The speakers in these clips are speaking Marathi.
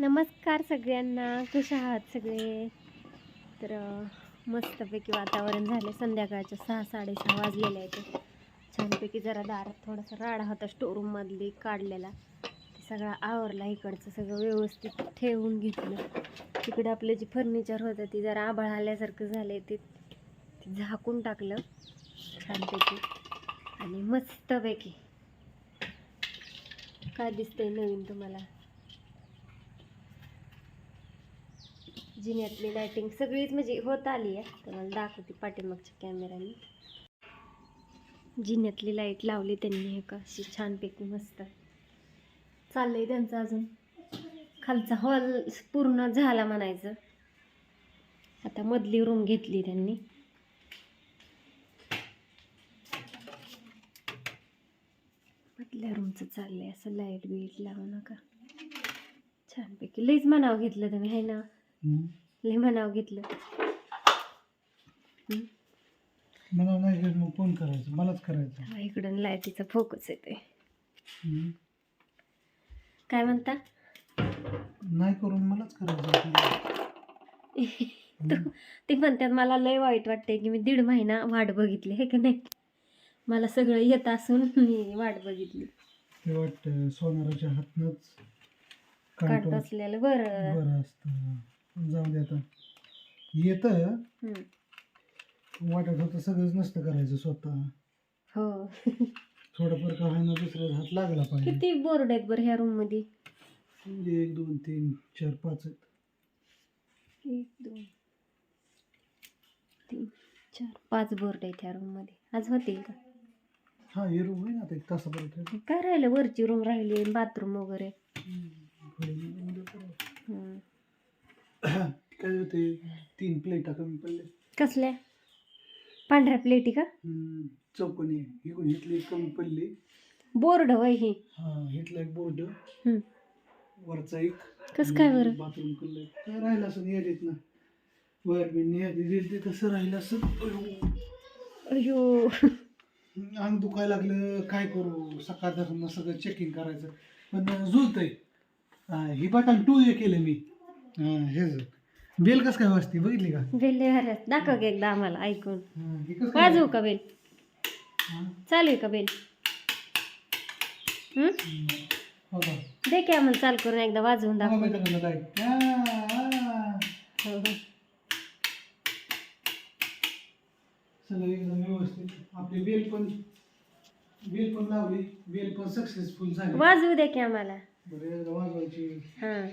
नमस्कार सगळ्यांना. कशा आहात सगळे? तर मस्तपैकी वातावरण झाले संध्याकाळच्या सहा साडेसहा वाजलेले आहेत. छानपैकी जरा दारात थोडासा राडा होता स्टोरूममधली काढलेला. ते सगळा आवरला इकडचं सगळं व्यवस्थित ठेवून घेतलं. तिकडे आपलं जे फर्निचर होतं ते जरा आभाळ आल्यासारखं झालं आहे ते झाकून टाकलं छानपैकी. आणि मस्तपैकी. काय दिसतंय नवीन तुम्हाला? जिन्यातली लायटिंग सगळीच म्हणजे होत आली आहे. तर मला दाखवते पाठीमागच्या कॅमेऱ्याने जिन्यातली लाइट लावली त्यांनी हे का अशी छानपैकी मस्त. चाललंय त्यांचं अजून. खालचा हॉल पूर्ण झाला म्हणायचं. आता मधली रूम घेतली त्यांनी. मधल्या रूमचं चाललंय असं लाइट बीट लावू नका. छानपैकी लईच म्हणावं घेतलं तुम्ही आहे ना? लई म्हणावं घेतलं? मला नाही घेत मग करायचं? मलाच करायचं. हा, इकडून लाईटीचा फोकस येते हम्म. काय म्हणता? नाही करून मलाच करायचं तो- ते म्हणतात मला लय वाईट वाटते की मी दीड महिना वाट बघितली हे का नाही? मला सगळं येत असून मी वाट बघितली. ते वाटतं सोनाराच्या हातनच काढत. असलेलं बरं. बरं असतं. जाऊ दे आता. येतं. हं. वाटत होतं सगळंच नसतं करायचं स्वतः. हो. थोडंफार का होईना दुसऱ्या हात लागला पाहिजे. किती बोर्ड आहेत बरं ह्या रूममध्ये? एक दोन तीन चार पाच आहेत. एक दोन तीन चार पाच बोर्ड आहेत ह्या रूममध्ये. आज होतील का? हा हे रूम आहे ना आता एक तासापर्यंत काय राहिलं? वरची रूम राहिली बाथरूम वगैरे. काय होते? तीन प्लेटा कमी पडले. कसल्या? पांढऱ्या प्लेटी का? चौकोनी. इकडून इथली कमी पडली. बोर्ड वय ही. हा इथला एक बोर्ड. वरचा एक. कसं काय बरं? बाथरूम कल्ले काय राहिलं असं यादीत ना. वर मी यादी दिली ते कसं राहिलं असं. अयो. अंग दुखायला लागलं. काय करू? सकाळपासून सगळं चेकिंग करायचं. पण जुळतंय. हा, ही बटन टू हे केलं मी. हेच बेल कसं काय वाजते? बघितली का? बेल दाखव की एकदा आम्हाला ऐकून. हा, हे कसं काय वाजवू का बेल? हा, चालू आहे का बेल? हं? हो का? दे की आम्हाला चालू करून एकदा वाजवून बघा दाखव? हा, हा. हो हो सगळं एकदम व्यवस्थित. आपली बेल पण बेल पण लावली. बेल पण सक्सेसफुल झाली. वाजवू दे की आम्हाला. बरं एकदा वाजवायची. हां.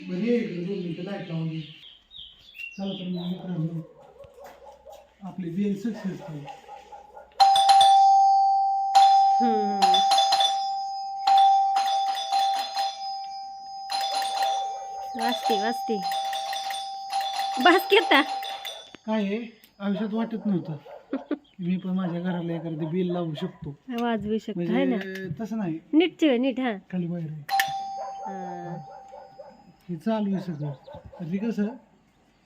बरं ये इकडे दोन मिनिटं लाइट लावून चला तर मग मित्रांनो आपली बेल सक्सेसफुल हं. वाजते वाजते. बस आता काय आहे आयुष्यात वाटत नव्हतं. की मी पण माझ्या घराला एखादी बेल लावू शकतो. वाजवू शकतो आहे ना? म्हणजे तसं नाही. नीट चिळ नीट हां. खाली बाहेर. आहे हां. हे चालू आहे सगळं. तर ते कसं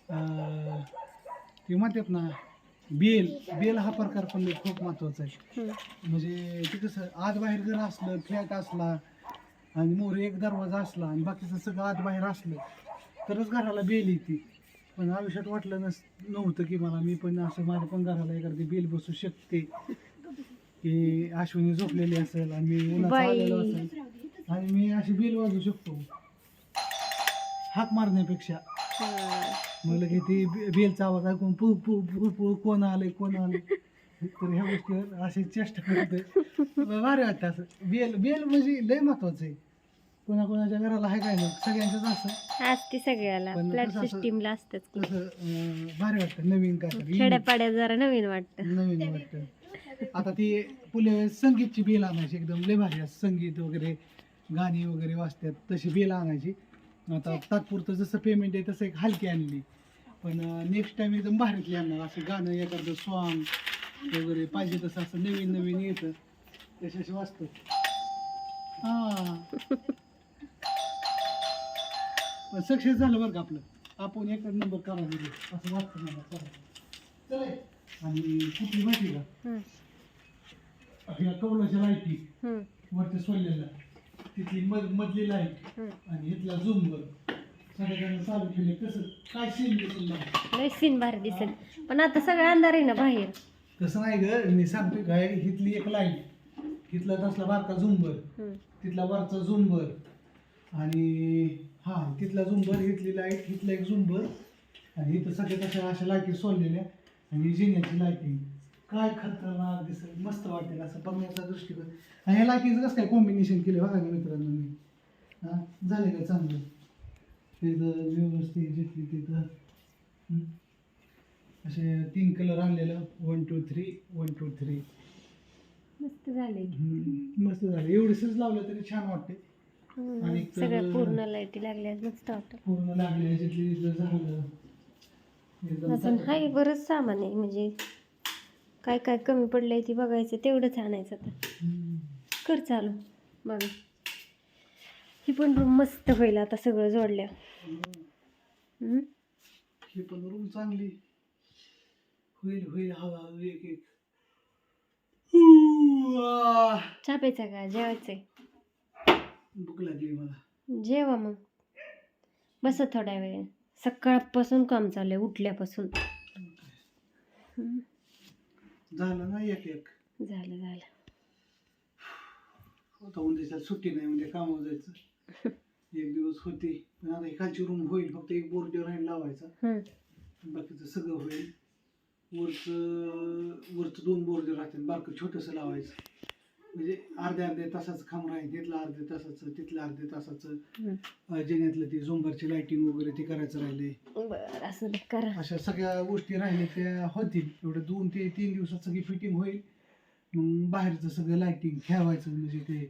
अं, ते म्हणतात ना बेल बेल हा प्रकार पण खूप महत्त्वाचा आहे. म्हणजे ते कसं आत बाहेर जर असलं फ्लॅट असला आणि मोर एक दरवाजा असला आणि बाकीचं सगळं आत बाहेर असलं तरच घराला बेल येते. पण आयुष्यात वाटलं नस नव्हतं की मला मी पण असं माझ्या पण घराला एखादी बेल बसू शकते. की अश्विनी झोपलेली असेल आणि मी. आलेलो असेल आणि मी अशी बेल वाजवू शकतो. हाक मारण्यापेक्षा. म्हणलं की ती बेलचा आवाज ऐकून पू पू पू पू कोण आले कोण आले. तर ह्या गोष्टीवर अशी चेष्टा करतोय. भारी वाटतं असं. बेल बेल म्हणजे लय महत्वाचं आहे. कोणाकोणाच्या घराला आहे काय नाही सगळ्यांचंच असं. असते सगळ्याला. पण फ्लॅट कसं असं- सिस्टीमला असतंच तसं अं, भारी वाटतं नवीन काय तरी. खेड्यापाड्यात जरा नवीन वाटतं. नवीन वाटतं. आता ती पुले संगीतची बेल आणायची. एकदम लय भारी असं संगीत वगैरे गाणी वगैरे वाजतात तशी बेल आणायची. आता तात्पुरतं जसं पेमेंट आहे तसं एक हलकी आणली. पण नेक्स्ट टाइम एकदम भारीतली आणणार. असं गाणं एखादं सॉन्ग वगैरे पाहिजे तसं असं नवीन नवीन येतं. त्याच्याशी वाचतं हां. पण सक्सेस झालं बरं का आपलं. आपण एक नंबर करा दिले असं वाटतं मला. चला. आणि कुठली माहिती का. ह्या कौलाच्या लाईटी. वरती सोडलेल्या तिथली मध मधली लाइट. आणि इथला झुंबर सगळ्यांना चालू केले कसं काय सीन लय सीन भारी दिसेल. पण आता सगळं अंधार आहे ना बाहेर. तसं नाही ग. मी सांगतो काय इथली एक लाइट इथला तसला बारका झुंबर हम्म. तिथला वरचा झुंबर आणि हा तिथला झुंबर इथली लाइट इथला एक झुंबर आणि इथं सगळ्या तशा अशा लाईटी सोडलेल्या. आणि जिन्याची लाईटिंग काय खतरनाक दिसेल मस्त वाटेल असं बघण्याचा दृष्टिकोन. आणि ह्या कसं काय कॉम्बिनेशन केलं बघा ना मित्रांनो मी. हा झाले का चांगलं? तिथं व्यवस्थित जिथली तिथं. असे तीन कलर आणलेलं. One two three one two three मस्त झाले. मस्त झालं. एवढंच लावलं तरी छान वाटते. आणि सगळ्या पूर्ण लाईटी लागल्या मस्त वाटत. पूर्ण लागले याच्यातली इथं झालं. एकदम. हाय बरंच सामान आहे. म्हणजे काय काय कमी पडलंय ती बघायचं तेवढंच आणायचं आता. कर चालू. बघ. ही पण रूम मस्त होईल आता सगळं जोडल्या? ही पण रूम चांगली. होईल होईल हवा एक एक. आह. प्यायचा का? जेवायचंय. भूक लागली मला. जेवा मग. बस थोड्या वेळ. सकाळपासून काम चाललंय उठल्यापासून. हम्म. झालं ना एक एक. झालं झालं. होता उद्या सुट्टी नाही म्हणजे कामावर जायचं. एक दिवस होती. पण आता खालची रूम होईल फक्त एक बोर्ड राहील लावायचा. बाकीचं सगळं होईल. वरचं वरचं दोन बोर्ड राहतील बारकं छोटंसं लावायचं. म्हणजे अर्ध्या अर्ध्या तासाचं खांब राहील तिथलं अर्ध्या तासाचं तिथलं अर्ध्या तासाचं. अं, जेण्यातलं ते झोंबरची लाईटिंग वगैरे ते करायचं राहिले बरं असं करा. अशा सगळ्या गोष्टी राहिल्या त्या होतील. एवढे दोन ते तीन दिवसात सगळी फिटिंग होईल. मग बाहेरचं सगळं लाईटिंग ठेवायचं म्हणजे ते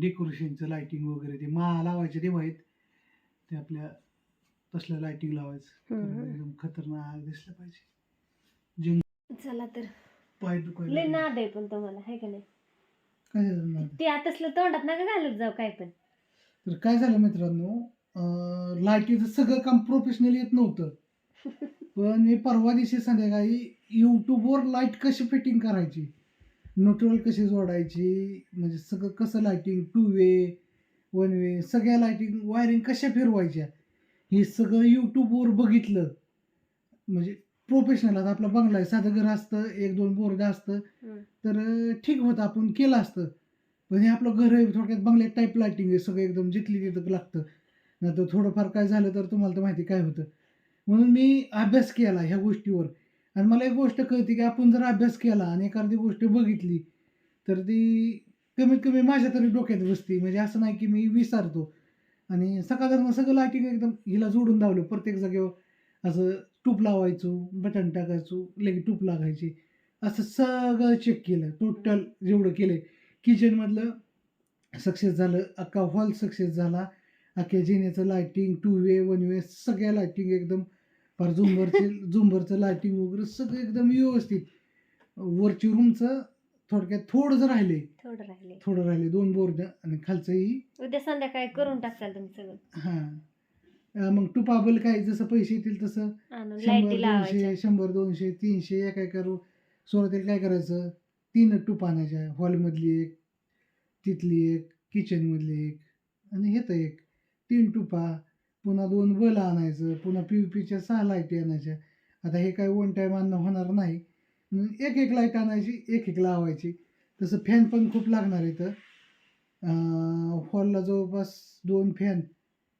डेकोरेशनचं लाईटिंग वगैरे ते मा लावायचे देव आहेत ते आपल्या तसल्या लाईटिंग लावायचं. हम्म. एकदम खतरनाक दिसलं पाहिजे. चला तर. पाय लय नाद आहे पण तुम्हाला हाय का नाही? काय झालं ना? ते आतासलं तोंडात नका घालत जाऊ काय पण. तर काय झालं मित्रांनो? लाईटीचं सगळं काम प्रोफेशनल येत नव्हतं. पण मी परवा दिवशी संध्याकाळी यूट्यूबवर लाइट कशी फिटिंग करायची? न्यूट्रल कशी जोडायची? म्हणजे सगळं कसं lighting two way one way सगळ्या लाईटिंग वायरिंग कशा फिरवायच्या? हे सगळं यूट्यूबवर बघितलं. म्हणजे प्रोफेशनल आता आपला बंगला आहे साधं घर असतं एक दोन बोर्ड असतं. तर ठीक होतं आपण केलं असतं. पण हे आपलं घर आहे थोडक्यात बंगल्यात टाईप लाईटिंग आहे सगळं एकदम जिथली तिथं लागतं. नाही तर थोडंफार काय झालं तर तुम्हाला तर माहिती काय होतं. म्हणून मी अभ्यास केला ह्या गोष्टीवर. आणि मला एक गोष्ट कळते की आपण जर अभ्यास केला आणि एखादी गोष्ट बघितली तर ती कमीत कमी माझ्या तरी डोक्यात बसते. म्हणजे असं नाही की मी विसरतो. आणि सकाळचं सगळं लाईटिंग एकदम हिला जोडून लावलं प्रत्येक जागेवर असं टूप लावायचो बटन टाकायचो लगेच टूप लागायची. असं सगळं चेक केलं. टोटल जेवढं केलं किचनमधलं सक्सेस झालं. अख्खा हॉल सक्सेस झाला. अख्ख्या जिन्याचं lighting two way one way सगळ्या लायटिंग एकदम. पर झुंबरचे झुंबरचं लायटिंग वगैरे सगळं एकदम व्यवस्थित. वरची रूमचं थोडक्यात थोडं जर राहिले थोडं राहिले थोडं राहिले दोन बोर्ड आणि खालचंही उद्या संध्याकाळी करून टाकचाल तुम्ही सगळं. हां. मग टुपाबल काय जसं पैसे येतील तसं शंभर दोनशे शंभर दोनशे तीनशे एका एका रो सुरुवातीला काय करायचं? तीन टूप आणायच्या. हॉलमधली एक तिथली एक किचनमधली एक आणि हेत एक. तीन टुपा पुन्हा दोन बल आणायचं पुन्हा पी पीच्या सहा लाईटी आणायच्या. आता हे काय वन टाईम आणणं होणार नाही. एक एक लाइट आणायची एक एक लावायची. तसं फॅन पण खूप लागणार इथं. हॉलला जवळपास दोन फॅन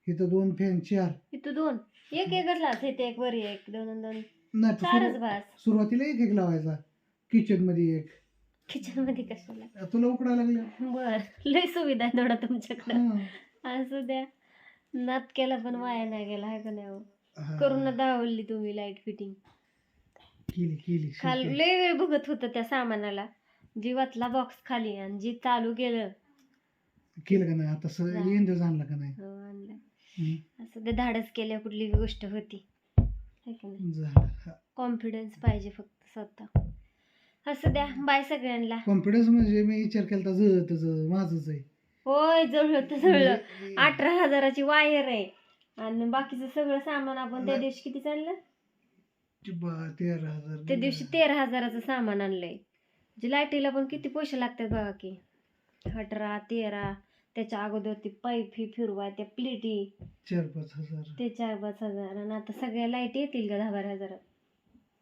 इथं दोन फॅन चार. इथं दोन. एक एकच लाच इथे एक वरी एक दोन आणि दोन. नाही तर चारच सुरु- बास. सुरुवातीला एक एक लावायचा. किचनमध्ये एक. किचनमध्ये कशाला तुला उकडायला लागलं? बर. लय सुविधा आहे थोडा तुमच्याकडे. हां. असू द्या. नात केला पण वाया नाही गेला हाय का नाही हो? हां. करून दावली तुम्ही लाइट फिटिंग केली केली खाल. लय वेळ बघत होतं त्या सामानाला. जी वाचला बॉक्स खाली आणि जी चालू केलं. केलं का नाही? आता सगळं झालं. आणला का नाही? हो आणलं. असं ते धाडस केल्या कुठली गोष्ट होती. कॉन्फिडन्स पाहिजे फक्त स्वतः. असं द्या बाय सगळ्यांना. कॉन्फिडन्स म्हणजे मी विचार केला जळत माझंच आहे. होय जळलं तर जळलं. म्हणजे- अठरा हजाराची वायर आहे. आणि बाकीचं सगळं सामान आपण त्या दिवशी किती चाललं बा- तेरा हजार. त्या दिवशी तेरा हजाराचं सामान आणलंय. जे लाईटीला पण किती पैसे लागतात बघा की. अठरा तेरा. त्याच्या अगोदर ती पाईप ही फिरवा त्या प्लेटी चार पाच हजार. ते चार पाच हजार. आणि आता सगळ्या लाइट येतील का दहा बारा हजारात?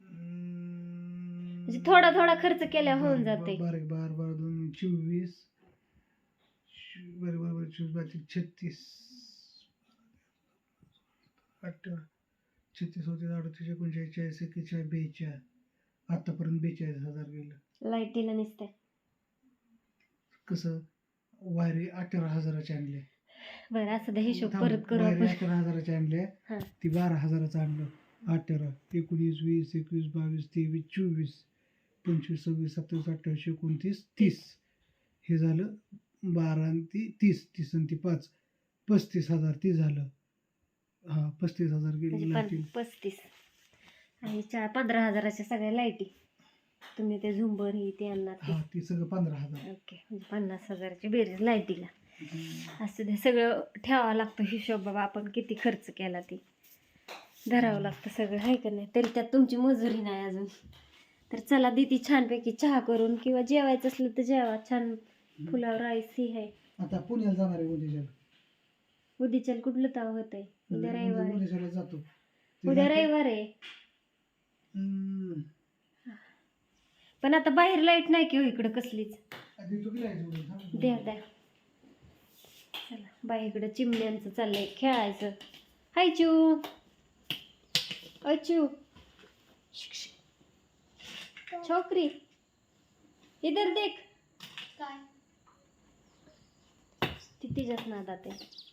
म्हणजे थोडा थोडा खर्च केल्या होऊन जाते. बारीक बार बार दोन चोवीस. बरोबर चोवीस बावीस छत्तीस. अठरा छत्तीस होते अडतीस एकोणचाळीस चाळीस एक्केचाळीस बेचाळीस. आतापर्यंत बेचाळीस हजार गेलं. लाईटीला निसते कसं? वायरी अठरा हजाराचे आणले. बरं असं द्या हिशोब थांब, परत करू वायरी आपण. अठरा हजाराचे आणले. हा. ती बारा हजाराचं आणलं. अठरा एकोणीस वीस एकवीस बावीस तेवीस चोवीस पंचवीस सव्वीस सत्तावीस अठ्ठावीस एकोणतीस तीस. हे झालं बारा आणि ती तीस तीस आणि ती पाच. पस्तीस हजार ती झालं. हा पस्तीस हजार म्हणजे गेली पन- लाईटीला. पस्तीस. आणि चार पंधरा हजाराच्या सगळ्या लाईटी. तुम्ही ते झुंबर ही ते आणणार ते. हा ती सगळं पंधरा हजार. ओके म्हणजे पन्नास हजाराची बेरीज लाईटीला. असं ते सगळं ठेवावं लागतं हिशोब बाबा आपण किती खर्च केला ते. धरावं लागतं सगळं आहे का नाही? तरी त्यात तुमची मजुरी नाही अजून. तर चला दिती छानपैकी चहा करून किंवा जेवायचं असलं तर जेवा. छान फुलावर राईस ही आहे. आता पुण्याला जाणार आहे उद्याच्याला. उद्याच्याला कुठलं ताव होत आहे उद्या रविवार आहे. उद्याच्याला जातो. ते उद्या रविवार आहे. हम्म. पण आता बाहेर लाइट नाही की हो इकडं कसलीच. तू. द्या द्या. चला बाई इकडं चिमण्यांचं चाललंय खेळायचं. हाय चू अचू छोकरी इधर देख. ती तिच्याच नादात आहे.